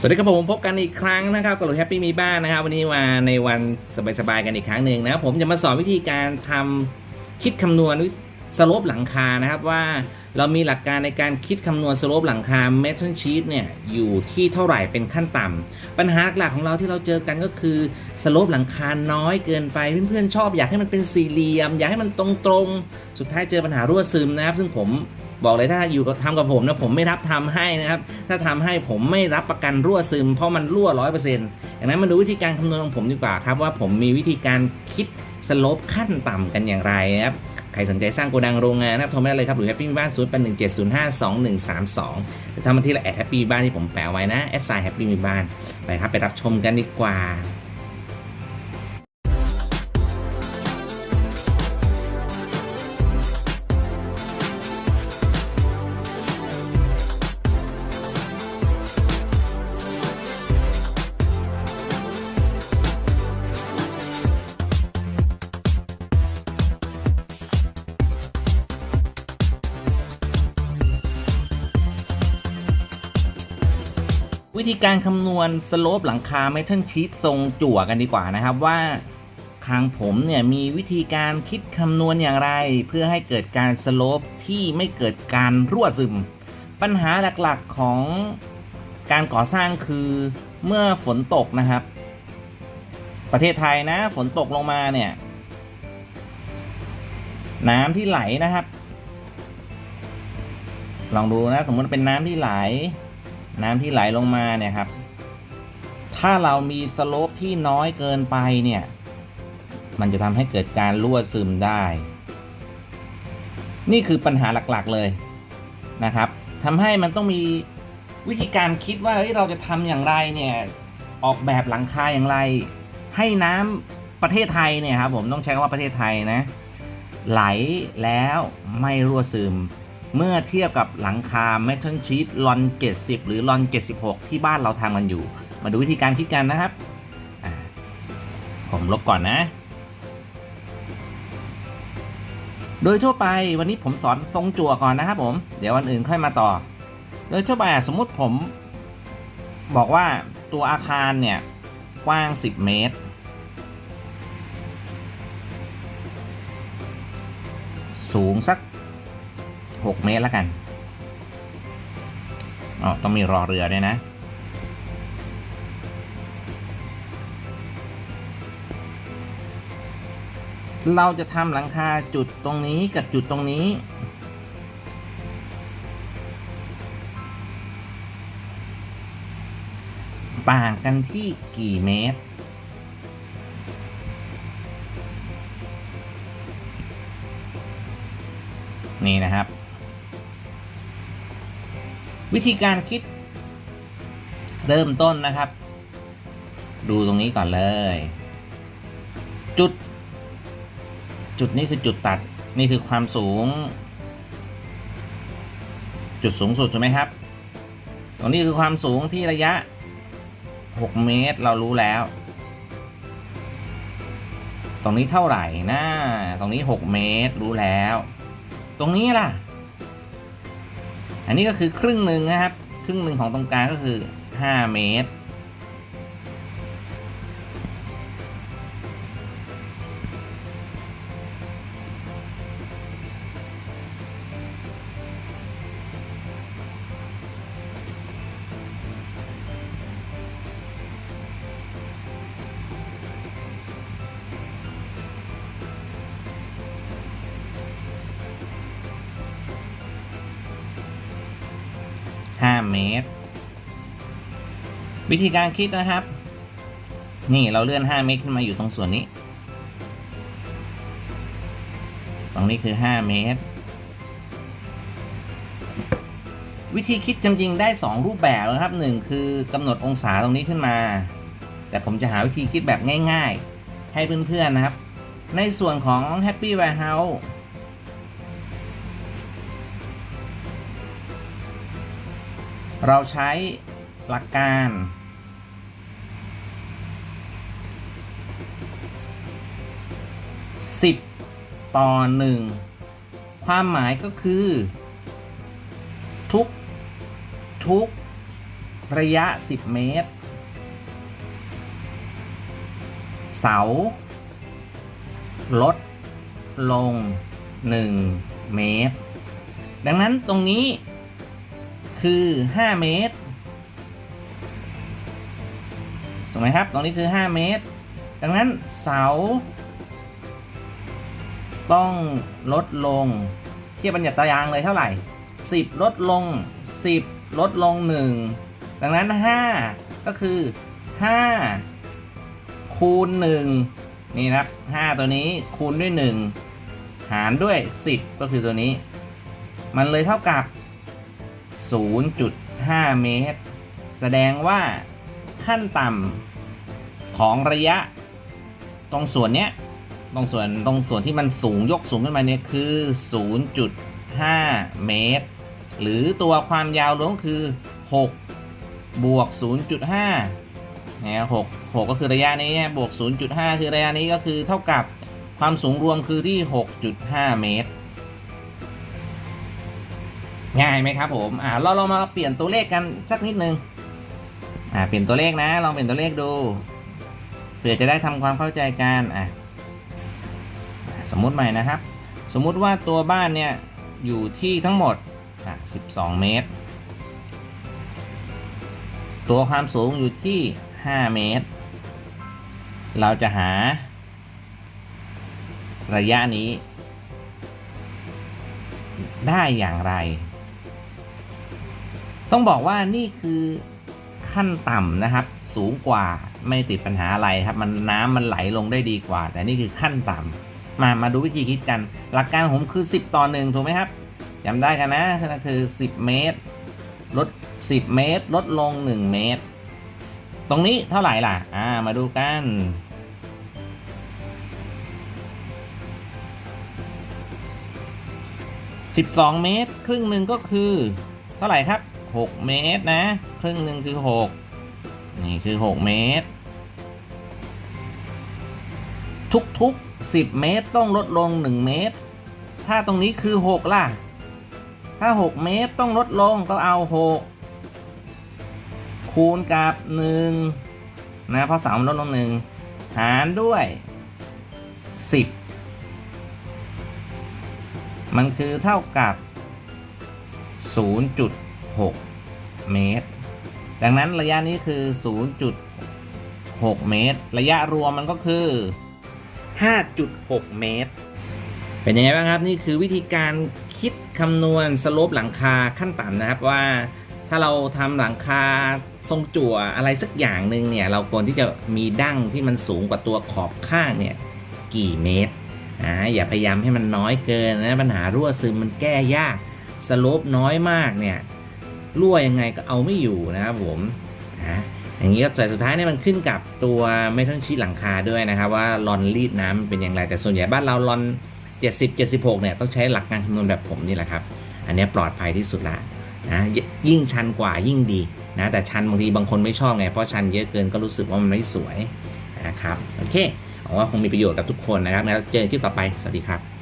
สวัสดีครับผมพบกันอีกครั้งนะครับกับหลุยแฮปปี้มีบ้านนะครับ วันนี้มาในวันสบายๆกันอีกครั้งหนึ่งนะครับผมจะมาสอนวิธีการทำคิดคำนวณสโลปหลังคานะครับว่าเรามีหลักการในการคิดคำนวณสโลปหลังคาเมทัลชีตเนี่ยอยู่ที่เท่าไหร่เป็นขั้นต่ำปัญหาหลักของเราที่เราเจอกันก็คือสโลปหลังคาน้อยเกินไปเพื่อนๆชอบ อยากให้มันเป็นสี่เหลี่ยม อยากให้มันตรงๆ สุดท้ายเจอปัญหารั่วซึมนะครับ ซึ่งผม บอกเลยถ้าอยู่ทำกับผมนะผมไม่รับทำให้นะครับ ถ้าทำให้ผมไม่รับประกันรั่วซึม เพราะมันรั่วร้อยเปอร์เซ็นต์ดังนั้นมาดูวิธีการคำนวณของผมดีกว่าครับว่าผมมีวิธีการคิดสโลปขั้นต่ำกันอย่างไรนะครับใครสนใจสร้างโกดังโรงงานนะครับโทรมาได้เลยครับ หรือแฮปปี้บ้านศูนย์แปดหนึ่งเจ็ดศูนย์ห้าสองหนึ่งสามสองทำมาที่ละแอดแฮปปี้บ้านที่ผมแปะไว้นะแอดไซแฮปปี้มีบ้านไปครับไปรับชมกันดีกว่า ธีการคำนวณสโลปหลังคาเมทัลชีตทรงจั่วกันดีกว่านะครับว่าทางผมเนี่ยมีวิธีการคิดคำนวณอย่างไร เพื่อให้เกิดการสโลปที่ไม่เกิดการรั่วซึม ปัญหาหลักๆของการก่อสร้างคือเมื่อฝนตกนะครับ ประเทศไทยนะฝนตกลงมาเนี่ย น้ำที่ไหลนะครับ ลองดูนะ สมมติเป็นน้ำที่ไหล น้ำที่ไหลลงมาเนี่ยครับ ถ้าเรามีสโลปที่น้อยเกินไปเนี่ย มันจะทำให้เกิดการรั่วซึมได้ นี่คือปัญหาหลักๆเลยนะครับทำให้มันต้องมีวิธีการคิดว่าเฮ้ยเราจะทำอย่างไรเนี่ยออกแบบหลังคาอย่างไร ให้น้ำประเทศไทยเนี่ยครับผมต้องใช้คำว่าประเทศไทยนะไหลแล้วไม่รั่วซึม เมื่อเทียบกับหลังคา Metal Sheet ลอน 70 หรือลอน 76 ที่บ้านเราทำกันอยู่ มาดูวิธีการคิดกันนะครับ ผมลบก่อนนะ โดยทั่วไปวันนี้ผมสอนทรงจั่วก่อนนะครับผม เดี๋ยววันอื่นค่อยมาต่อ โดยทั่วไปสมมุติผม บอกว่าตัวอาคารเนี่ย กว้าง 10 เมตร สูงสัก 6 เมตรแล้วกันอ๋อต้องมีรอเรือด้วยนะ เราจะทำหลังคาจุดตรงนี้กับจุดตรงนี้ ต่างกันที่กี่เมตรนี่นะครับ วิธีการคิด เริ่มต้นนะครับ ดูตรงนี้ก่อนเลย จุด จุดนี้คือจุดตัดนี่คือความสูง จุดสูงสุดถูกไหมครับ ตรงนี้คือความสูงที่ระยะ 6 เมตรเรารู้แล้ว ตรงนี้เท่าไหร่นะตรงนี้ 6 เมตรรู้แล้ว ตรงนี้ล่ะ อันนี้ก็คือครึ่งหนึ่งนะครับ ครึ่งหนึ่งของตรงกลางก็คือ 5 เมตร 5 เมตร วิธีการคิดนะครับ นี่เราเลื่อน 5 เมตรขึ้นมาอยู่ตรงส่วนนี้ ตรงนี้คือ 5 เมตร วิธีคิดจริงๆได้ 2 รูปแบบนะครับ 1 คือกำหนดองศาตรงนี้ขึ้นมา แต่ผมจะหาวิธีคิดแบบง่าย ๆ ให้เพื่อนๆนะครับ ในส่วนของ Happy Warehouse เราใช้หลักการ 10 ต่อ 1 ความหมายก็คือ ทุก ทุก ระยะ 10 เมตร เสา ลด ลง 1 เมตร ดังนั้นตรงนี้ คือ 5 เมตรถูกไหมครับ ตรงนี้คือ 5 เมตร ดังนั้นเสา ต้องลดลง เทียบบัญญัติตารางเลยเท่าไหร่ 10 ลดลง 10 ลดลง 1 ดังนั้น 5 ก็คือ 5 คูณ 1 นี่นะครับ5ตัวนี้คูณด้วย 1 หารด้วย 10 ก็คือตัวนี้ มันเลยเท่ากับ 0.5 เมตร แสดงว่าขั้นต่ำของระยะ ตรงส่วนเนี้ยตรงส่วนตรงส่วนที่มันสูงยกสูงขึ้นมาเนี่ยคือ 0.5 เมตร หรือตัวความยาวรวมคือ 6 บวก 0.5นะ6 6ก็คือระยะนี้บวก 0.5 คือระยะนี้ก็คือเท่ากับความสูงรวมคือที่ 6.5 เมตร ง่ายไหมครับผมอ่าเราลองมาเปลี่ยนตัวเลขกันสักนิดนึงอ่าเปลี่ยนตัวเลขนะลองเปลี่ยนตัวเลขดูเพื่อจะได้ทำความเข้าใจกันอะสมมุติใหม่นะครับ สมมุติว่าตัวบ้านเนี่ยอยู่ที่ทั้งหมดอะ12 เมตร ตัวความสูงอยู่ที่ 5 เมตร เราจะหา ระยะนี้ ได้อย่างไร ต้องบอกว่านี่คือขั้นต่ำนะครับ สูงกว่าไม่ติดปัญหาอะไรครับ มันน้ำมันไหลลงได้ดีกว่า แต่นี่คือขั้นต่ำมามาดูวิธีคิดกัน หลักการผมคือ 10 ต่อหนึ่งถูกไหมครับจำได้กันนะก็คือ 10 เมตรลด 10 เมตร ลดลง 1 เมตร ตรงนี้เท่าไหร่ล่ะ อ่า มาดูกัน 12 เมตร ครึ่งหนึ่งก็คือ เท่าไหร่ครับ 6 เมตรนะ ครึ่งหนึ่งคือ 6 นี่คือ 6 เมตร ทุกๆ 10 เมตรต้องลดลง 1 เมตร ถ้าตรงนี้คือ 6 ล่ะ ถ้า 6 เมตรต้องลดลงก็เอา 6 คูณกับ 1 นะ เพราะเสามันลดลง 1 หารด้วย 10 มันคือเท่ากับ 0.6 เมตร ดังนั้นระยะนี้คือ 0.6 เมตร ระยะรวมมันก็คือ 5.6 เมตร เป็นยังไงบ้างครับ นี่คือวิธีการคิดคำนวณสโลปหลังคาขั้นต่ำนะครับว่าถ้าเราทำหลังคาทรงจั่วอะไรสักอย่างหนึ่งเนี่ยเราควรที่จะมีดั้งที่มันสูงกว่าตัวขอบข้างเนี่ยกี่เมตรอ่าอย่าพยายามให้มันน้อยเกินนะปัญหารั่วซึมมันแก้ยากสโลปน้อยมากเนี่ย รั่วยังไงก็เอาไม่อยู่นะครับผมนะอย่างนี้ก็แต่สุดท้ายเนี่ยมันขึ้นกับตัวเมทัลชีตหลังคาด้วยนะครับ ว่าลอนรีดน้ำเป็นอย่างไร แต่ส่วนใหญ่บ้านเราลอน 70 76 เนี่ยต้องใช้หลักการคำนวณแบบผมนี่แหละครับ อันนี้ปลอดภัยที่สุดละนะยยิ่งชันกว่ายิ่งดีนะแต่ชันบางทีบางคนไม่ชอบไงเพราะชันเยอะเกินก็รู้สึกว่ามันไม่สวยนะครับโอเคหวังว่าคงมีประโยชน์กับทุกคนนะครับแล้วเจอกันคลิปต่อไปสวัสดีครับ